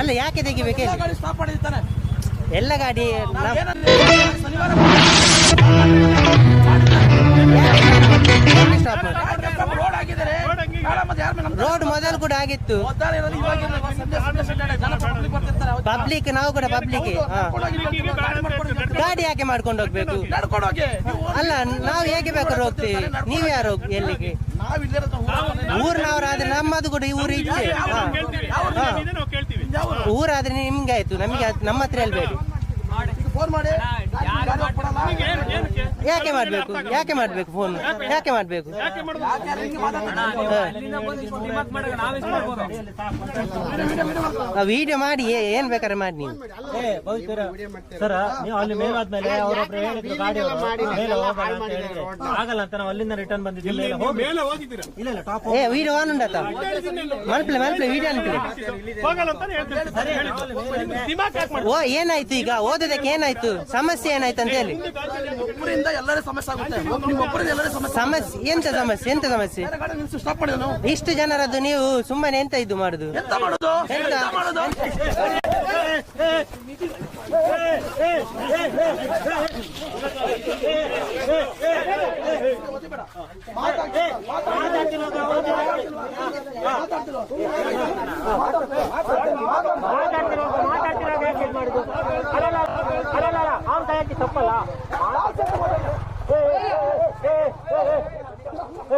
ಅಲ್ಲ ಯಾಕೆ ತೆಗಿಬೇಕು? ಎಲ್ಲ ಗಾಡಿ? ರೋಡ್ ಮೊದಲು ಕೂಡ ಆಗಿತ್ತು. ಪಬ್ಲಿಕ್ ನಾವು ಕೂಡ ಪಬ್ಲಿಕ್. ಗಾಡಿ ಯಾಕೆ ಮಾಡ್ಕೊಂಡು ಹೋಗ್ಬೇಕು? ನಡ್ಕೊಂಡು ಹೋಗಿ. ಅಲ್ಲ ನಾವು ಹೇಗೆ ಬೇಕಾದ್ರೂ ಹೋಗ್ತೀವಿ ನೀವು ಯಾರು ಹೋಗಿ ಎಲ್ಲಿಗೆ. ಊರಿನವರಾದ್ರೆ ನಮ್ಮದು ಕೂಡ ಈ ಊರು ಇচ্ছে ಆದ್ರೆ. ಊರಾದ್ರೆ ನಿಮ್ಗೆ ಆಯ್ತು ನಮ್ಗೆ ನಮ್ಮ ಹತ್ರ ಹೇಳ್ಬೇಡಿ. ಯಾಕೆ ಮಾಡ್ಬೇಕು? ಯಾಕೆ ಮಾಡ್ಬೇಕು ಫೋನ್? ಯಾಕೆ ಮಾಡ್ಬೇಕು? ವಿಡಿಯೋ ಮಾಡಿ ಏನ್ ಬೇಕಾದ್ರೆ ಮಾಡಿ ನೀವು. ಸರ್ ನೀವು ಅಲ್ಲಿ ಅವರೊಬ್ರು ಹೇಳಿದ್ರು. ಮೇಲೆ ಆಗಲ್ಲ ಅಂತ ನಾವು ಅಲ್ಲಿಂದ ರಿಟರ್ನ್ ಬಂದಿದ್ದೀವಿ. ಮೇಲೆ ಹೋಗಿ ಇಲ್ಲ ಇಲ್ಲ ಟಾಪ್ ಏ ವಿಡಿಯೋ ಆನ್ ಉಂಟ ಮಲ್ಪಲೆ ಮಲ್ಪಲೆ ವಿಡಿಯೋ ಅನ್ಪಲೆ ಓ ಏನಾಯ್ತು ಈಗ? ಓದೋದಕ್ಕೆ ಏನಾಯ್ತು? ಸಮಸ್ಯೆ ಏನಾಯ್ತು ಅಂತ ಹೇಳಿ. ಸಮಸ್ಯೆ ಆಗುತ್ತೆ. ಒಬ್ಬ- ನಿಮ್ಮ ಸಮಸ್ಯೆ ಸಮಸ್ಯೆ ಎಂತ ಸಮಸ್ಯೆ ಎಂತ ಸಮಸ್ಯೆ? ಬೇರೆ ಗಾಡಿ ನಿಲ್ಸಿ ಸ್ಟಾಪ್ ಮಾಡಿದನು ಇಷ್ಟು ಜನರದ್ದು ನೀವು ಸುಮ್ಮನೆ ಎಂತ ಇದು ಮಾಡುದು? ಎಂತ ಮಾಡೋದು? ಎಂತ? ಮಾಡೋದು? ಕೈ ಮಾಡು, ಮಾಡು, ನಾನು ಆಡ್ಬೇಕು, ಬೇಕು, ಹೇಳ್ತಿರ್ತಾರೆ.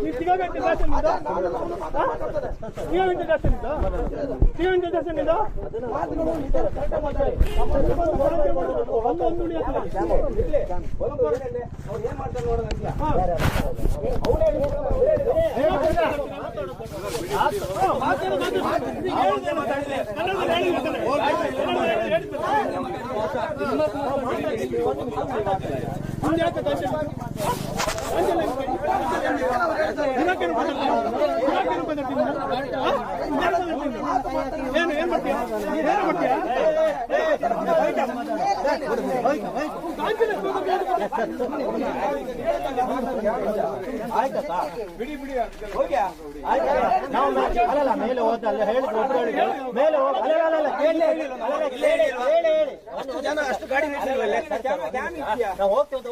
ಗಾಡಿ ಸ್ಟಾಪ್ ಮಾಡಿದ್ದಾರೆ ಅಂತಾನೆ ಹೇಳ್ತಾರೆ. ಯಾರ್ ಕೈ ಮಾಡಿದ್ದಾರೆ? ಅಲ್ಲ, ನಿಮ್ಮ ನಾವು ಮೇಲೆ- ಅಲ್ಲಲ್ಲ ಮೇಲೆ ಹೋದ ಅಲ್ಲಿ ಬಿಡಿ ಹೇಳಿದ್ರು ಮೇಲೆ ಹೋಗಿ ಅಲ್ಲ ಅಲ್ಲ ಅಲ್ಲ ಹೇಳಿ ಹೇಳಿ ಹೇಳಿ ಹೇಳಿ ಅಷ್ಟು ಜನ ಅಷ್ಟು ಗಾಡಿ ನಾವು ಹೋಗ್ತೇವೆ